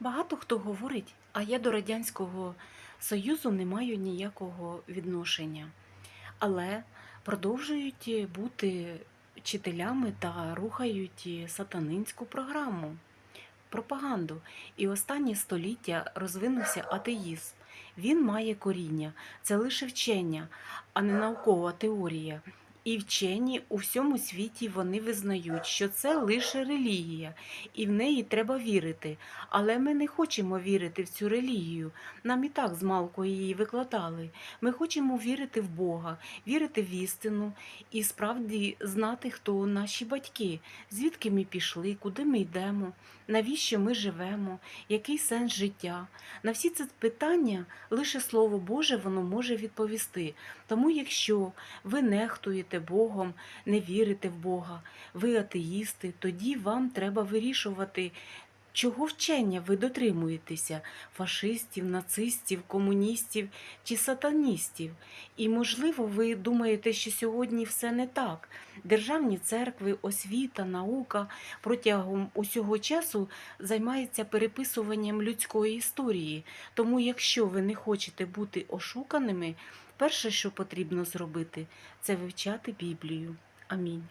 Багато хто говорить, а я до Радянського Союзу не маю ніякого відношення, але продовжують бути вчителями та рухають сатанинську програму, пропаганду. І останнє століття розвинувся атеїзм. Він має коріння, це лише вчення, а не наукова теорія. І вчені у всьому світі вони визнають, що це лише релігія, і в неї треба вірити. Але ми не хочемо вірити в цю релігію. Нам і так змалку її викладали. Ми хочемо вірити в Бога, вірити в істину і справді знати, хто наші батьки, звідки ми пішли, куди ми йдемо, навіщо ми живемо, який сенс життя. На всі ці питання лише Слово Боже воно може відповісти. Тому, якщо ви нехтуєте Богом, не вірите в Бога, ви атеїсти, тоді вам треба вирішувати, чого вчення ви дотримуєтеся фашистів, нацистів, комуністів чи сатаністів. І, можливо, ви думаєте, що сьогодні все не так. Державні церкви, освіта, наука протягом усього часу займаються переписуванням людської історії. Тому, якщо ви не хочете бути ошуканими, перше, що потрібно зробити, це вивчати Біблію. Амінь.